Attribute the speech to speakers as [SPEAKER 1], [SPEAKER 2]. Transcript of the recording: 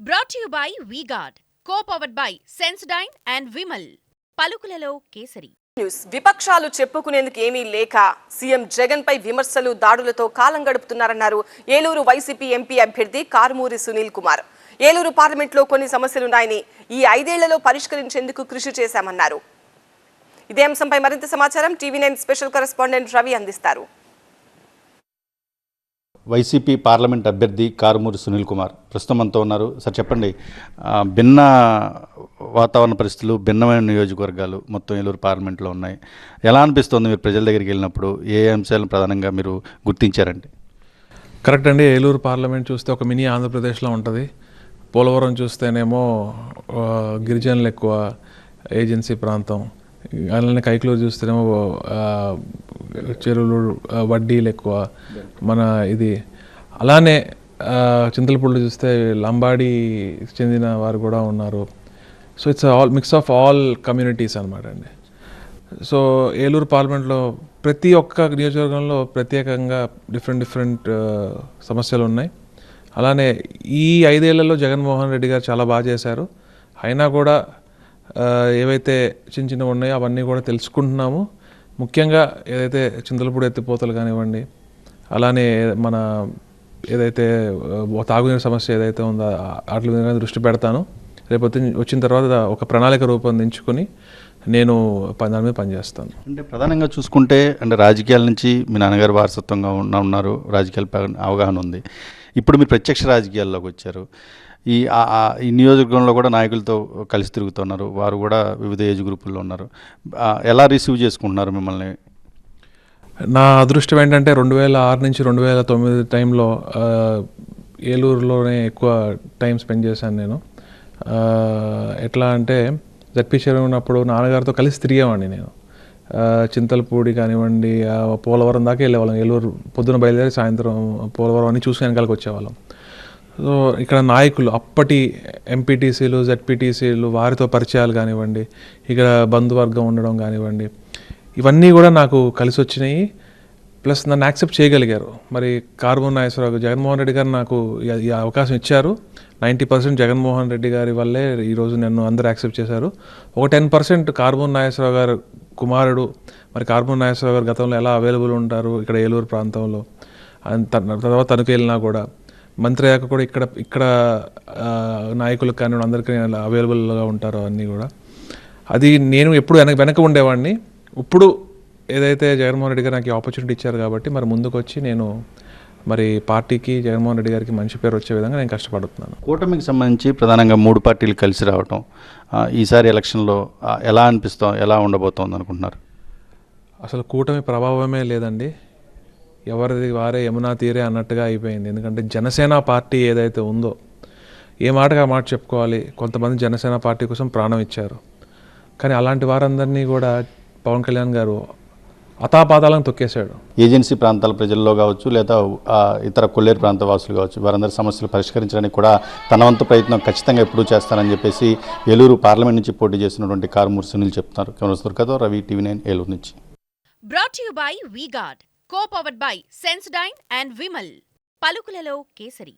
[SPEAKER 1] Brought you by V Guard co powered by Sensodyne and Vimal పలుకులలో kesari.
[SPEAKER 2] News విపక్షాలు చెప్పుకునేందుకు ఏమీ లేక సీఎం జగన్ పై విమర్శలు దాడులతో కాలం గడుపుతున్నారన్నారు ఏలూరు వైసీపీ ఎంపీ అభ్యర్థి కారుమూరి సునీల్ కుమార్. ఏలూరు పార్లమెంట్లో కొన్ని సమస్యలున్నాయని ఈ ఐదేళ్ళలో పరిష్కరించేందుకు కృషి చేశామన్నారు. ఇదే అంశంపై మరింత సమాచారం TV nine special correspondent Ravi అందిస్తారు.
[SPEAKER 3] వైసీపీ పార్లమెంట్ అభ్యర్థి కారుమూరి సునీల్ కుమార్. ప్రస్తుతం అంతా ఉన్నారు. సార్ చెప్పండి. భిన్న వాతావరణ పరిస్థితులు భిన్నమైన నియోజకవర్గాలు మొత్తం ఏలూరు పార్లమెంట్లో ఉన్నాయి. ఎలా అనిపిస్తుంది మీరు ప్రజల దగ్గరికి వెళ్ళినప్పుడు? ఏ అంశాలను ప్రధానంగా మీరు గుర్తించారండి?
[SPEAKER 4] కరెక్ట్ అండి. ఏలూరు పార్లమెంట్ చూస్తే ఒక మినీ ఆంధ్రప్రదేశ్లో ఉంటుంది. పోలవరం చూస్తేనేమో గిరిజనులు ఎక్కువ ఏజెన్సీ ప్రాంతం. అలానే కైకలూరు చూస్తేనేమో చెరువులు వడ్డీలు ఎక్కువ. మన ఇది అలానే చింతలపూడిలో చూస్తే లంబాడి చెందిన వారు కూడా ఉన్నారు. So it's all mix of all communities అనమాట అండి. సో ఏలూరు పార్లమెంట్లో ప్రతి ఒక్క నియోజకవర్గంలో ప్రత్యేకంగా డిఫరెంట్ డిఫరెంట్ సమస్యలు ఉన్నాయి. అలానే ఈ ఐదేళ్ళలో జగన్మోహన్ రెడ్డి గారు చాలా బాగా చేశారు. అయినా కూడా ఏవైతే చిన్న చిన్నవి ఉన్నాయో అవన్నీ కూడా తెలుసుకుంటున్నాము. ముఖ్యంగా ఏదైతే చింతలపూడి ఎత్తిపోతలు కానివ్వండి అలానే మన ఏదైతే తాగునీరు సమస్య ఏదైతే ఉందో వాటి మీద దృష్టి పెడతాను. రేపు వచ్చిన తర్వాత ఒక ప్రణాళిక రూపొందించుకొని నేను దాని మీద పనిచేస్తాను.
[SPEAKER 3] అంటే ప్రధానంగా చూసుకుంటే అంటే రాజకీయాల నుంచి మీ నాన్నగారు వారసత్వంగా ఉన్న ఉన్నారు. రాజకీయాల అవగాహన ఉంది. ఇప్పుడు మీరు ప్రత్యక్ష రాజకీయాల్లోకి వచ్చారు. ఈ ఈ నియోజకవర్గంలో కూడా నాయకులతో కలిసి తిరుగుతున్నారు. వారు కూడా వివిధ ఏజ్ గ్రూపుల్లో ఉన్నారు. ఎలా రిసీవ్ చేసుకుంటున్నారు మిమ్మల్ని?
[SPEAKER 4] నా అదృష్టం ఏంటంటే రెండు వేల ఆరు నుంచి రెండు వేల తొమ్మిది టైంలో ఏలూరులోనే ఎక్కువ టైం స్పెండ్ చేశాను నేను. ఎట్లా అంటే జడ్పీ చెరువు ఉన్నప్పుడు నాన్నగారితో కలిసి తిరిగేవాడిని నేను. చింతలపూడి కానివ్వండి పోలవరం దాకా వెళ్ళేవాళ్ళం. ఏలూరు పొద్దున బయలుదేరి సాయంత్రం పోలవరం అన్ని చూసి వెనకాలకి వచ్చేవాళ్ళం. సో ఇక్కడ నాయకులు అప్పటి ఎంపీటీసీలు జెడ్పీటీసీలు వారితో పరిచయాలు కానివ్వండి ఇక్కడ బంధువర్గం ఉండడం కానివ్వండి ఇవన్నీ కూడా నాకు కలిసి వచ్చినాయి ప్లస్ నన్ను యాక్సెప్ట్ చేయగలిగారు. మరి కార్బన్ నాగేశ్వరరావు జగన్మోహన్ రెడ్డి గారు నాకు ఈ- అవకాశం ఇచ్చారు. నైంటీ పర్సెంట్ జగన్మోహన్ రెడ్డి గారి వల్లే ఈరోజు నన్ను అందరూ యాక్సెప్ట్ చేశారు. ఒక టెన్ పర్సెంట్ కార్బన్ నాగేశ్వరరావు గారు కుమారుడు. మరి కార్బన్ నాగేశ్వరరావు గారు గతంలో ఎలా అవైలబుల్ ఉంటారు? ఇక్కడ ఏలూరు ప్రాంతంలో. తర్వాత తనకు వెళ్ళినా కూడా. మంత్రి అయ్యాక కూడా ఇక్కడ ఇక్కడ నాయకులకు కానీ అందరికీ అవైలబుల్గా ఉంటారు అన్నీ కూడా. అది నేను ఎప్పుడు వెనక వెనక ఉండేవాడిని. ఇప్పుడు ఏదైతే జగన్మోహన్ రెడ్డి గారు నాకు ఆపర్చునిటీ ఇచ్చారు కాబట్టి మరి ముందుకు వచ్చి నేను మరి పార్టీకి జగన్మోహన్ రెడ్డి గారికి మంచి పేరు వచ్చే విధంగా నేను కష్టపడుతున్నాను.
[SPEAKER 3] కూటమికి సంబంధించి ప్రధానంగా మూడు పార్టీలు కలిసి రావటం ఈసారి ఎలక్షన్లో ఎలా అనిపిస్తాం ఎలా ఉండబోతోంది అనుకుంటున్నారు?
[SPEAKER 4] అసలు కూటమి ప్రభావమే లేదండి. ఎవరిది వారే యమునా తీరే అన్నట్టుగా అయిపోయింది. ఎందుకంటే జనసేన పార్టీ ఏదైతే ఉందో ఏ మాటగా మాట చెప్పుకోవాలి? కొంతమంది జనసేన పార్టీ కోసం ప్రాణం ఇచ్చారు. కానీ అలాంటి వారందరినీ కూడా పవన్ కళ్యాణ్ గారు అతాపాతాలను తొక్కేశాడు.
[SPEAKER 3] ఏజెన్సీ ప్రాంతాల ప్రజల్లో కావచ్చు లేదా ఇతర కొల్లేరు ప్రాంత వాసులు కావచ్చు వారందరి సమస్యలు పరిష్కరించడానికి కూడా తన వంతు ప్రయత్నం ఖచ్చితంగా ఎప్పుడూ చేస్తానని చెప్పేసి ఏలూరు పార్లమెంట్ నుంచి పోటీ చేసినటువంటి కారుమూరి సునీల్ చెప్తున్నారు. కెమెరా దుర్గతో రవి టీవీ నైన్ ఏలూరు నుంచి.
[SPEAKER 1] Brought you by V Guard co powered by Sensodyne and Vimal పలుకులలో kesari.